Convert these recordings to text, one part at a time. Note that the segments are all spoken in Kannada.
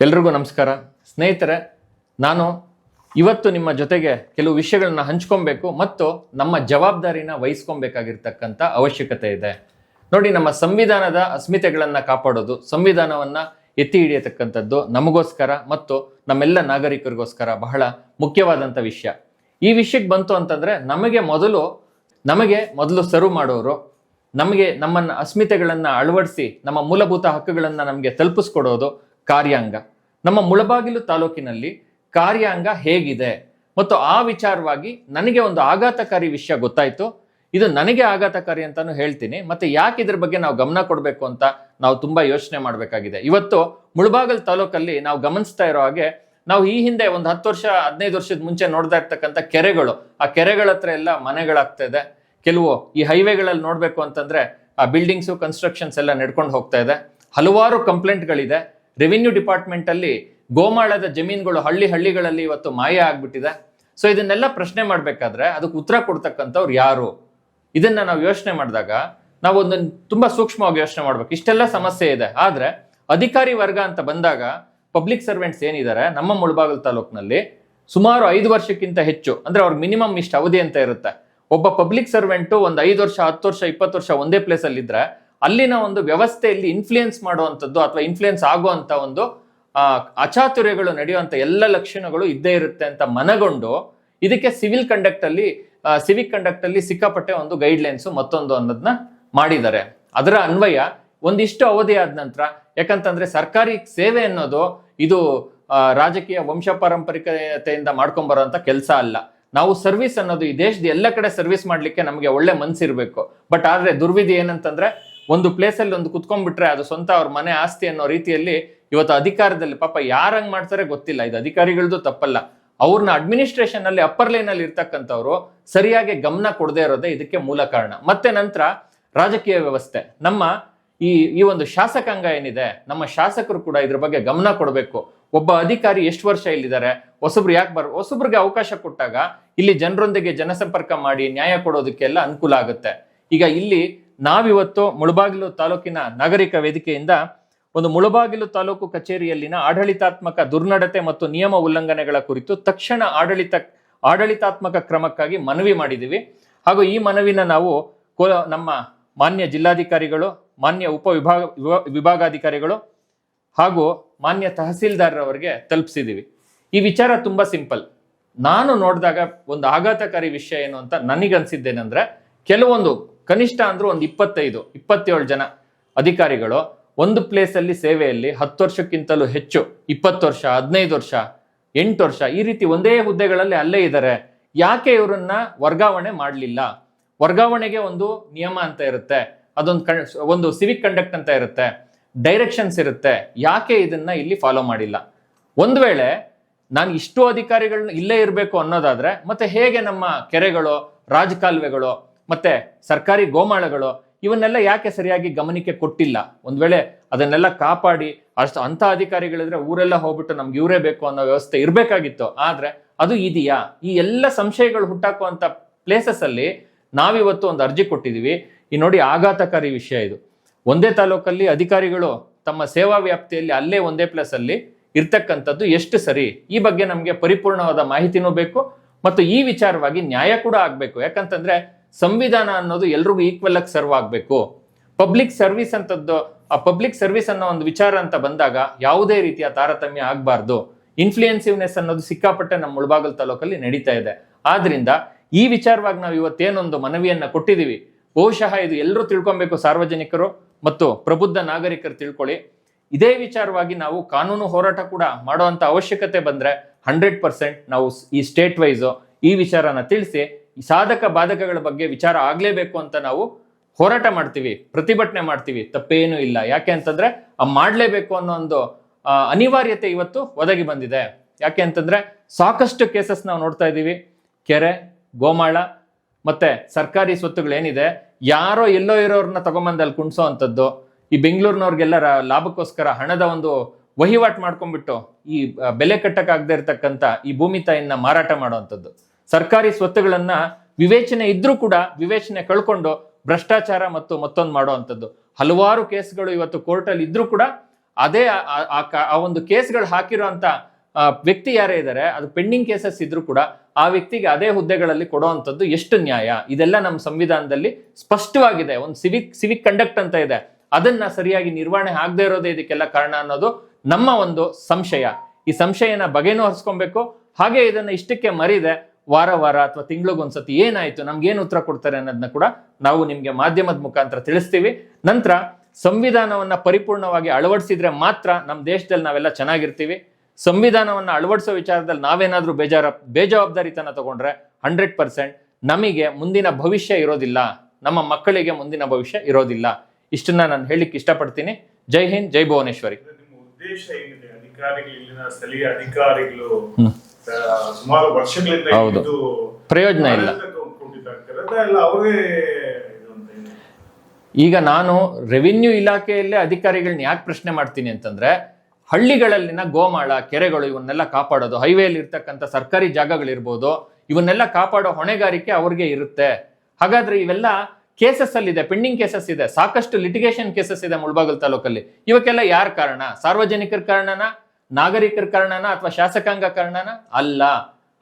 ಎಲ್ರಿಗೂ ನಮಸ್ಕಾರ. ಸ್ನೇಹಿತರೆ, ನಾನು ಇವತ್ತು ನಿಮ್ಮ ಜೊತೆಗೆ ಕೆಲವು ವಿಷಯಗಳನ್ನ ಹಂಚ್ಕೊಬೇಕು ಮತ್ತು ನಮ್ಮ ಜವಾಬ್ದಾರಿನ ವಹಿಸ್ಕೊಬೇಕಾಗಿರ್ತಕ್ಕಂಥ ಅವಶ್ಯಕತೆ ಇದೆ. ನೋಡಿ, ನಮ್ಮ ಸಂವಿಧಾನದ ಅಸ್ಮಿತೆಗಳನ್ನು ಕಾಪಾಡೋದು, ಸಂವಿಧಾನವನ್ನ ಎತ್ತಿ ಹಿಡಿಯತಕ್ಕಂಥದ್ದು ನಮಗೋಸ್ಕರ ಮತ್ತು ನಮ್ಮೆಲ್ಲ ನಾಗರಿಕರಿಗೋಸ್ಕರ ಬಹಳ ಮುಖ್ಯವಾದಂಥ ವಿಷಯ. ಈ ವಿಷಯಕ್ಕೆ ಬಂತು ಅಂತಂದ್ರೆ, ನಮಗೆ ಮೊದಲು ನಮಗೆ ಮೊದಲು ಸರ್ವ್ ಮಾಡೋರು, ನಮಗೆ ನಮ್ಮನ್ನ ಅಸ್ಮಿತೆಗಳನ್ನು ಅಳವಡಿಸಿ, ನಮ್ಮ ಮೂಲಭೂತ ಹಕ್ಕುಗಳನ್ನು ನಮಗೆ ತಲುಪಿಸ್ಕೊಡೋದು ಕಾರ್ಯಾಂಗ. ನಮ್ಮ ಮುಳಬಾಗಿಲು ತಾಲೂಕಿನಲ್ಲಿ ಕಾರ್ಯಾಂಗ ಹೇಗಿದೆ? ಮತ್ತು ಆ ವಿಚಾರವಾಗಿ ನನಗೆ ಒಂದು ಆಘಾತಕಾರಿ ವಿಷಯ ಗೊತ್ತಾಯಿತು. ಇದು ನನಗೆ ಆಘಾತಕಾರಿ ಅಂತಾನು ಹೇಳ್ತೀನಿ. ಮತ್ತೆ ಯಾಕೆ ಇದ್ರ ಬಗ್ಗೆ ನಾವು ಗಮನ ಕೊಡಬೇಕು ಅಂತ ನಾವು ತುಂಬಾ ಯೋಚನೆ ಮಾಡಬೇಕಾಗಿದೆ. ಇವತ್ತು ಮುಳಬಾಗಲ್ ತಾಲೂಕಲ್ಲಿ ನಾವು ಗಮನಿಸ್ತಾ ಇರೋ ಹಾಗೆ ನಾವು ಈ ಹಿಂದೆ ಒಂದು ಹತ್ತು ವರ್ಷ, ಹದಿನೈದು ವರ್ಷದ ಮುಂಚೆ ನೋಡ್ತಾ ಇರ್ತಕ್ಕಂಥ ಕೆರೆಗಳು, ಆ ಕೆರೆಗಳ ಹತ್ರ ಎಲ್ಲ ಮನೆಗಳಾಗ್ತಾ ಇದೆ. ಕೆಲವು ಈ ಹೈವೇಗಳಲ್ಲಿ ನೋಡ್ಬೇಕು ಅಂತಂದ್ರೆ ಆ ಬಿಲ್ಡಿಂಗ್ಸು ಕನ್ಸ್ಟ್ರಕ್ಷನ್ಸ್ ಎಲ್ಲ ನಡ್ಕೊಂಡು ಹೋಗ್ತಾ ಇದೆ. ಹಲವಾರು ಕಂಪ್ಲೇಂಟ್ಗಳಿದೆ ರೆವಿನ್ಯೂ ಡಿಪಾರ್ಟ್ಮೆಂಟ್ ಅಲ್ಲಿ ಗೋಮಾಳದ ಜಮೀನುಗಳು ಹಳ್ಳಿ ಹಳ್ಳಿಗಳಲ್ಲಿ ಇವತ್ತು ಮಾಯ ಆಗ್ಬಿಟ್ಟಿದೆ. ಸೊ ಇದನ್ನೆಲ್ಲ ಪ್ರಶ್ನೆ ಮಾಡ್ಬೇಕಾದ್ರೆ ಅದಕ್ಕೆ ಉತ್ತರ ಕೊಡ್ತಕ್ಕಂಥವ್ರು ಯಾರು? ಇದನ್ನ ನಾವು ಯೋಚನೆ ಮಾಡಿದಾಗ ನಾವು ಒಂದು ತುಂಬಾ ಸೂಕ್ಷ್ಮವಾಗಿ ಯೋಚನೆ ಮಾಡ್ಬೇಕು. ಇಷ್ಟೆಲ್ಲ ಸಮಸ್ಯೆ ಇದೆ. ಆದ್ರೆ ಅಧಿಕಾರಿ ವರ್ಗ ಅಂತ ಬಂದಾಗ ಪಬ್ಲಿಕ್ ಸರ್ವೆಂಟ್ಸ್ ಏನಿದ್ದಾರೆ? ನಮ್ಮ ಮುಳಬಾಗಲ್ ತಾಲೂಕಿನಲ್ಲಿ ಸುಮಾರು ಐದು ವರ್ಷಕ್ಕಿಂತ ಹೆಚ್ಚು, ಅಂದ್ರೆ ಅವ್ರ ಮಿನಿಮಮ್ ಇಷ್ಟು ಅವಧಿ ಅಂತ ಇರುತ್ತೆ. ಒಬ್ಬ ಪಬ್ಲಿಕ್ ಸರ್ವೆಂಟು ಒಂದು ಐದು ವರ್ಷ, ಹತ್ತು ವರ್ಷ, ಇಪ್ಪತ್ತು ವರ್ಷ ಒಂದೇ ಪ್ಲೇಸ್ ಅಲ್ಲಿ ಇದ್ರೆ ಅಲ್ಲಿನ ಒಂದು ವ್ಯವಸ್ಥೆಯಲ್ಲಿ ಇನ್ಫ್ಲುಯೆನ್ಸ್ ಮಾಡುವಂಥದ್ದು ಅಥವಾ ಇನ್ಫ್ಲುಯೆನ್ಸ್ ಆಗುವಂತ ಒಂದು ಅಚಾತುರ್ಯಗಳು ನಡೆಯುವಂತ ಎಲ್ಲ ಲಕ್ಷಣಗಳು ಇದ್ದೇ ಇರುತ್ತೆ ಅಂತ ಮನಗೊಂಡು ಇದಕ್ಕೆ ಸಿವಿಲ್ ಕಂಡಕ್ಟ್ ಅಲ್ಲಿ ಸಿವಿಕ್ ಕಂಡಕ್ಟ್ ಅಲ್ಲಿ ಸಿಕ್ಕಾಪಟ್ಟೆ ಒಂದು ಗೈಡ್ ಲೈನ್ಸ್ ಮತ್ತೊಂದು ಅನ್ನೋದನ್ನ ಮಾಡಿದ್ದಾರೆ. ಅದರ ಅನ್ವಯ ಒಂದಿಷ್ಟು ಅವಧಿ ಆದ ನಂತರ, ಯಾಕಂತಂದ್ರೆ ಸರ್ಕಾರಿ ಸೇವೆ ಅನ್ನೋದು ಇದು ರಾಜಕೀಯ ವಂಶ ಪಾರಂಪರಿಕತೆಯಿಂದ ಮಾಡ್ಕೊಂಡ್ ಬರೋಂಥ ಕೆಲಸ ಅಲ್ಲ. ನಾವು ಸರ್ವಿಸ್ ಅನ್ನೋದು ಈ ದೇಶದ ಎಲ್ಲ ಕಡೆ ಸರ್ವಿಸ್ ಮಾಡ್ಲಿಕ್ಕೆ ನಮಗೆ ಒಳ್ಳೆ ಮನ್ಸಿರ್ಬೇಕು. ಬಟ್ ಆದ್ರೆ ದುರ್ವಿಧಿ ಏನಂತಂದ್ರೆ ಒಂದು ಪ್ಲೇಸ್ ಅಲ್ಲಿ ಒಂದು ಕುತ್ಕೊಂಡ್ಬಿಟ್ರೆ ಅದು ಸ್ವಂತ ಅವ್ರ ಮನೆ ಆಸ್ತಿ ಅನ್ನೋ ರೀತಿಯಲ್ಲಿ ಇವತ್ತು ಅಧಿಕಾರದಲ್ಲಿ ಪಾಪ ಯಾರಂಗ್ ಮಾಡ್ತಾರೆ ಗೊತ್ತಿಲ್ಲ. ಇದು ಅಧಿಕಾರಿಗಳದ್ದು ತಪ್ಪಲ್ಲ. ಅವ್ರನ್ನ ಅಡ್ಮಿನಿಸ್ಟ್ರೇಷನ್ ಅಲ್ಲಿ ಅಪ್ಪರ್ ಲೈನ್ ಅಲ್ಲಿ ಇರ್ತಕ್ಕಂಥವ್ರು ಸರಿಯಾಗಿ ಗಮನ ಕೊಡದೇ ಇರೋದೇ ಇದಕ್ಕೆ ಮೂಲ ಕಾರಣ. ಮತ್ತೆ ನಂತರ ರಾಜಕೀಯ ವ್ಯವಸ್ಥೆ. ನಮ್ಮ ಈ ಈ ಒಂದು ಶಾಸಕಾಂಗ ಏನಿದೆ, ನಮ್ಮ ಶಾಸಕರು ಕೂಡ ಇದ್ರ ಬಗ್ಗೆ ಗಮನ ಕೊಡಬೇಕು. ಒಬ್ಬ ಅಧಿಕಾರಿ ಎಷ್ಟು ವರ್ಷ ಇಲ್ಲಿದ್ದಾರೆ, ಹೊಸಬ್ರು ಯಾಕೆ ಬರ್, ಹೊಸಬ್ರಿಗೆ ಅವಕಾಶ ಕೊಟ್ಟಾಗ ಇಲ್ಲಿ ಜನರೊಂದಿಗೆ ಜನಸಂಪರ್ಕ ಮಾಡಿ ನ್ಯಾಯ ಕೊಡೋದಕ್ಕೆಲ್ಲ ಅನುಕೂಲ ಆಗುತ್ತೆ. ಈಗ ಇಲ್ಲಿ ನಾವಿವತ್ತು ಮುಳಬಾಗಿಲು ತಾಲೂಕಿನ ನಾಗರಿಕ ವೇದಿಕೆಯಿಂದ ಒಂದು ಮುಳಬಾಗಿಲು ತಾಲೂಕು ಕಚೇರಿಯಲ್ಲಿನ ಆಡಳಿತಾತ್ಮಕ ದುರ್ನಡತೆ ಮತ್ತು ನಿಯಮ ಉಲ್ಲಂಘನೆಗಳ ಕುರಿತು ತಕ್ಷಣ ಆಡಳಿತ, ಆಡಳಿತಾತ್ಮಕ ಕ್ರಮಕ್ಕಾಗಿ ಮನವಿ ಮಾಡಿದ್ದೀವಿ. ಹಾಗೂ ಈ ಮನವಿನ ನಾವು ನಮ್ಮ ಮಾನ್ಯ ಜಿಲ್ಲಾಧಿಕಾರಿಗಳು, ಮಾನ್ಯ ಉಪವಿಭಾಗ ವಿಭಾ- ವಿಭಾಗಾಧಿಕಾರಿಗಳು ಹಾಗೂ ಮಾನ್ಯ ತಹಸೀಲ್ದಾರ್ರವರಿಗೆ ತಲುಪಿಸಿದ್ದೀವಿ. ಈ ವಿಚಾರ ತುಂಬ ಸಿಂಪಲ್. ನಾನು ನೋಡಿದಾಗ ಒಂದು ಆಘಾತಕಾರಿ ವಿಷಯ ಏನು ಅಂತ ನನಗನ್ಸಿದ್ದೇನೆಂದ್ರೆ, ಕೆಲವೊಂದು ಕನಿಷ್ಠ ಅಂದ್ರೂ ಒಂದು ಇಪ್ಪತ್ತೈದು, ಇಪ್ಪತ್ತೇಳು ಜನ ಅಧಿಕಾರಿಗಳು ಒಂದು ಪ್ಲೇಸ್ ಅಲ್ಲಿ ಸೇವೆಯಲ್ಲಿ ಹತ್ತು ವರ್ಷಕ್ಕಿಂತಲೂ ಹೆಚ್ಚು, ಇಪ್ಪತ್ತು ವರ್ಷ, ಹದಿನೈದು ವರ್ಷ, ಎಂಟು ವರ್ಷ ಈ ರೀತಿ ಒಂದೇ ಹುದ್ದೆಗಳಲ್ಲಿ ಅಲ್ಲೇ ಇದ್ದಾರೆ. ಯಾಕೆ ಇವರನ್ನ ವರ್ಗಾವಣೆ ಮಾಡಲಿಲ್ಲ? ವರ್ಗಾವಣೆಗೆ ಒಂದು ನಿಯಮ ಅಂತ ಇರುತ್ತೆ. ಅದೊಂದು ಒಂದು ಸಿವಿಕ್ ಕಂಡಕ್ಟ್ ಅಂತ ಇರುತ್ತೆ. ಡೈರೆಕ್ಷನ್ಸ್ ಇರುತ್ತೆ. ಯಾಕೆ ಇದನ್ನ ಇಲ್ಲಿ ಫಾಲೋ ಮಾಡಿಲ್ಲ? ಒಂದು ವೇಳೆ ನಾನು ಇಷ್ಟು ಅಧಿಕಾರಿಗಳನ್ನ ಇಲ್ಲೇ ಇರಬೇಕು ಅನ್ನೋದಾದ್ರೆ ಮತ್ತೆ ಹೇಗೆ ನಮ್ಮ ಕೆರೆಗಳು, ರಾಜಕಾಲುವೆಗಳು ಮತ್ತೆ ಸರ್ಕಾರಿ ಗೋಮಾಳಗಳು ಇವನ್ನೆಲ್ಲ ಯಾಕೆ ಸರಿಯಾಗಿ ಗಮನಕ್ಕೆ ಕೊಟ್ಟಿಲ್ಲ? ಒಂದ್ ವೇಳೆ ಅದನ್ನೆಲ್ಲ ಕಾಪಾಡಿ ಅಷ್ಟು ಅಂತ ಅಧಿಕಾರಿಗಳಿದ್ರೆ ಊರೆಲ್ಲ ಹೋಗ್ಬಿಟ್ಟು ನಮ್ಗೆ ಇವರೇ ಬೇಕು ಅನ್ನೋ ವ್ಯವಸ್ಥೆ ಇರಬೇಕಾಗಿತ್ತು. ಆದ್ರೆ ಅದು ಇದೆಯಾ? ಈ ಎಲ್ಲ ಸಂಶಯಗಳು ಹುಟ್ಟಾಕುವಂತ ಪ್ಲೇಸಸ್ ಅಲ್ಲಿ ನಾವಿವತ್ತು ಒಂದು ಅರ್ಜಿ ಕೊಟ್ಟಿದೀವಿ. ಈ ನೋಡಿ ಆಘಾತಕಾರಿ ವಿಷಯ ಇದು. ಒಂದೇ ತಾಲೂಕಲ್ಲಿ ಅಧಿಕಾರಿಗಳು ತಮ್ಮ ಸೇವಾ ವ್ಯಾಪ್ತಿಯಲ್ಲಿ ಅಲ್ಲೇ ಒಂದೇ ಪ್ಲೇಸ್ ಅಲ್ಲಿ ಇರ್ತಕ್ಕಂಥದ್ದು ಎಷ್ಟು ಸರಿ? ಈ ಬಗ್ಗೆ ನಮಗೆ ಪರಿಪೂರ್ಣವಾದ ಮಾಹಿತಿನೂ ಬೇಕು ಮತ್ತು ಈ ವಿಚಾರವಾಗಿ ನ್ಯಾಯ ಕೂಡ ಆಗ್ಬೇಕು. ಯಾಕಂತಂದ್ರೆ ಸಂವಿಧಾನ ಅನ್ನೋದು ಎಲ್ರಿಗೂ ಈಕ್ವಲ್ ಆಗಿ ಸರ್ವ್ ಆಗಬೇಕು. ಪಬ್ಲಿಕ್ ಸರ್ವಿಸ್ ಅಂತದ್ದು, ಆ ಪಬ್ಲಿಕ್ ಸರ್ವಿಸ್ ಅನ್ನೋ ಒಂದು ವಿಚಾರ ಅಂತ ಬಂದಾಗ ಯಾವುದೇ ರೀತಿಯ ತಾರತಮ್ಯ ಆಗಬಾರ್ದು. ಇನ್ಫ್ಲೂಯೆನ್ಸಿವ್ನೆಸ್ ಅನ್ನೋದು ಸಿಕ್ಕಾಪಟ್ಟೆ ನಮ್ಮ ಮುಳಬಾಗಲ್ ತಾಲೂಕಲ್ಲಿ ನಡೀತಾ ಇದೆ. ಆದ್ರಿಂದ ಈ ವಿಚಾರವಾಗಿ ನಾವು ಇವತ್ತೇನೊಂದು ಮನವಿಯನ್ನ ಕೊಟ್ಟಿದ್ದೀವಿ ಬಹುಶಃ ಇದು ಎಲ್ಲರೂ ತಿಳ್ಕೊಬೇಕು ಸಾರ್ವಜನಿಕರು ಮತ್ತು ಪ್ರಬುದ್ಧ ನಾಗರಿಕರು ತಿಳ್ಕೊಳ್ಳಿ. ಇದೇ ವಿಚಾರವಾಗಿ ನಾವು ಕಾನೂನು ಹೋರಾಟ ಕೂಡ ಮಾಡುವಂತ ಅವಶ್ಯಕತೆ ಬಂದ್ರೆ ಹಂಡ್ರೆಡ್ ಪರ್ಸೆಂಟ್ ನಾವು ಈ ಸ್ಟೇಟ್ ವೈಸು ಈ ವಿಚಾರನ ತಿಳಿಸಿ ಸಾಧಕ ಬಾಧಕಗಳ ಬಗ್ಗೆ ವಿಚಾರ ಆಗ್ಲೇಬೇಕು ಅಂತ ನಾವು ಹೋರಾಟ ಮಾಡ್ತೀವಿ, ಪ್ರತಿಭಟನೆ ಮಾಡ್ತೀವಿ. ತಪ್ಪೇನು ಇಲ್ಲ. ಯಾಕೆ ಅಂತಂದ್ರೆ ಆ ಮಾಡಲೇಬೇಕು ಅನ್ನೋ ಒಂದು ಅನಿವಾರ್ಯತೆ ಇವತ್ತು ಒದಗಿ ಬಂದಿದೆ. ಯಾಕೆ ಅಂತಂದ್ರೆ ಸಾಕಷ್ಟು ಕೇಸಸ್ ನಾವು ನೋಡ್ತಾ ಇದ್ದೀವಿ. ಕೆರೆ, ಗೋಮಾಳ, ಮತ್ತೆ ಸರ್ಕಾರಿ ಸ್ವತ್ತುಗಳೇನಿದೆ, ಯಾರೋ ಎಲ್ಲೋ ಇರೋರನ್ನ ತಗೊಂಬಂದು ಅಲ್ಲಿ ಕುಣಿಸೋ ಅಂಥದ್ದು ಈ ಬೆಂಗಳೂರಿನವ್ರಿಗೆಲ್ಲ ಲಾಭಕ್ಕೋಸ್ಕರ ಹಣದ ಒಂದು ವಹಿವಾಟು ಮಾಡ್ಕೊಂಡ್ಬಿಟ್ಟು ಈ ಬೆಲೆ ಕಟ್ಟಕ್ಕಾಗದೇ ಇರತಕ್ಕಂಥ ಈ ಭೂಮಿ ತಾಯಿನ ಮಾರಾಟ ಮಾಡುವಂಥದ್ದು ಸರ್ಕಾರಿ ಸ್ವತ್ತುಗಳನ್ನ ವಿವೇಚನೆ ಇದ್ರೂ ಕೂಡ ವಿವೇಚನೆ ಕಳ್ಕೊಂಡು ಭ್ರಷ್ಟಾಚಾರ ಮತ್ತು ಮತ್ತೊಂದು ಮಾಡುವಂಥದ್ದು. ಹಲವಾರು ಕೇಸ್ಗಳು ಇವತ್ತು ಕೋರ್ಟಲ್ಲಿ ಇದ್ರೂ ಕೂಡ ಅದೇ ಆ- ಒಂದು ಕೇಸ್ಗಳು ಹಾಕಿರುವಂತ ಆ, ವ್ಯಕ್ತಿ ಯಾರೇ ಇದ್ದಾರೆ ಅದು ಪೆಂಡಿಂಗ್ ಕೇಸಸ್ ಇದ್ರೂ ಕೂಡ ಆ ವ್ಯಕ್ತಿಗೆ ಅದೇ ಹುದ್ದೆಗಳಲ್ಲಿ ಕೊಡುವಂಥದ್ದು ಎಷ್ಟು ನ್ಯಾಯ? ಇದೆಲ್ಲ ನಮ್ಮ ಸಂವಿಧಾನದಲ್ಲಿ ಸ್ಪಷ್ಟವಾಗಿದೆ. ಒಂದು ಸಿವಿಕ್ ಸಿವಿಕ್ ಕಂಡಕ್ಟ್ ಅಂತ ಇದೆ. ಅದನ್ನ ಸರಿಯಾಗಿ ನಿರ್ವಹಣೆ ಆಗದೆ ಇರೋದೇ ಇದಕ್ಕೆಲ್ಲ ಕಾರಣ ಅನ್ನೋದು ನಮ್ಮ ಒಂದು ಸಂಶಯ. ಈ ಸಂಶಯನ ಬಗೆನೂ ಹರಿಸ್ಕೊಬೇಕು. ಹಾಗೆ ಇದನ್ನ ಇಷ್ಟಕ್ಕೆ ಮರಿದೆ ವಾರ ವಾರ ಅಥವಾ ತಿಂಗಳಿಗೊಂದ್ಸತಿ ಏನಾಯ್ತು ನಮ್ಗೆ ಏನು ಉತ್ತರ ಕೊಡ್ತಾರೆ ಅನ್ನೋದನ್ನ ಕೂಡ ನಾವು ನಿಮ್ಗೆ ಮಾಧ್ಯಮದ ಮುಖಾಂತರ ತಿಳಿಸ್ತೀವಿ. ನಂತರ ಸಂವಿಧಾನವನ್ನ ಪರಿಪೂರ್ಣವಾಗಿ ಅಳವಡಿಸಿದ್ರೆ ಮಾತ್ರ ನಮ್ಮ ದೇಶದಲ್ಲಿ ನಾವೆಲ್ಲ ಚೆನ್ನಾಗಿರ್ತೀವಿ. ಸಂವಿಧಾನವನ್ನ ಅಳವಡಿಸೋ ವಿಚಾರದಲ್ಲಿ ನಾವೇನಾದ್ರೂ ಬೇಜಾರ ಬೇಜವಾಬ್ದಾರಿತನ ತಗೊಂಡ್ರೆ ಹಂಡ್ರೆಡ್ ಪರ್ಸೆಂಟ್ ನಮಗೆ ಮುಂದಿನ ಭವಿಷ್ಯ ಇರೋದಿಲ್ಲ. ನಮ್ಮ ಮಕ್ಕಳಿಗೆ ಮುಂದಿನ ಭವಿಷ್ಯ ಇರೋದಿಲ್ಲ. ಇಷ್ಟನ್ನ ನಾನು ಹೇಳಿಕ್ ಇಷ್ಟಪಡ್ತೀನಿ. ಜೈ ಹಿಂದ್ ಜೈ ಭುವನೇಶ್ವರಿ. ನಿಮ್ಮ ಉದ್ದೇಶ ಏನಿದೆ? ಅಧಿಕಾರಿಗಳು ಇಲ್ಲಿನ ಸ್ಥಳೀಯ ಅಧಿಕಾರಿಗಳು ಸುಮಾರು ವರ್ಷಗಳಿಂದ ಹೌದು. ಇದು ಪ್ರಯೋಜನ ಇಲ್ಲ. ಈಗ ನಾನು ರೆವಿನ್ಯೂ ಇಲಾಖೆಯಲ್ಲೇ ಅಧಿಕಾರಿಗಳನ್ನ ಯಾಕೆ ಪ್ರಶ್ನೆ ಮಾಡ್ತೀನಿ ಅಂತಂದ್ರೆ ಹಳ್ಳಿಗಳಲ್ಲಿನ ಗೋಮಾಳ ಕೆರೆಗಳು ಇವನ್ನೆಲ್ಲ ಕಾಪಾಡೋದು ಹೈವೇಲಿ ಇರ್ತಕ್ಕಂಥ ಸರ್ಕಾರಿ ಜಾಗಗಳಿರ್ಬೋದು ಇವನ್ನೆಲ್ಲ ಕಾಪಾಡೋ ಹೊಣೆಗಾರಿಕೆ ಅವ್ರಿಗೆ ಇರುತ್ತೆ. ಹಾಗಾದ್ರೆ ಇವೆಲ್ಲ ಕೇಸಸ್ ಅಲ್ಲಿ ಇದೆ ಪೆಂಡಿಂಗ್ ಕೇಸಸ್ ಇದೆ ಸಾಕಷ್ಟು ಲಿಟಿಗೇಷನ್ ಕೇಸಸ್ ಇದೆ ಮುಳಬಾಗಲ್ ತಾಲೂಕಲ್ಲಿ. ಇವಕ್ಕೆಲ್ಲ ಯಾರ ಕಾರಣ? ಸಾರ್ವಜನಿಕರ ಕಾರಣನ? ನಾಗರಿಕರ ಕಾರಣನ ಅಥವಾ ಶಾಸಕಾಂಗ ಕಾರಣನ ಅಲ್ಲ.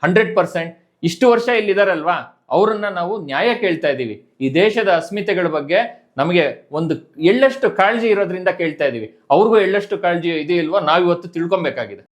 Hundred percent. ಇಷ್ಟು ವರ್ಷ ಇಲ್ಲಿದಾರಲ್ವಾ? ಅವರನ್ನ ನಾವು ನ್ಯಾಯ ಕೇಳ್ತಾ ಇದ್ದೀವಿ. ಈ ದೇಶದ ಅಸ್ಮಿತೆಗಳ ಬಗ್ಗೆ ನಮಗೆ ಒಂದು ಎಳ್ಳಷ್ಟು ಕಾಳಜಿ ಇರೋದ್ರಿಂದ ಕೇಳ್ತಾ ಇದ್ದೀವಿ. ಅವ್ರಿಗೂ ಎಳ್ಳಷ್ಟು ಕಾಳಜಿ ಇದೆಯಲ್ವೋ ನಾವಿವತ್ತು ತಿಳ್ಕೊಬೇಕಾಗಿದೆ.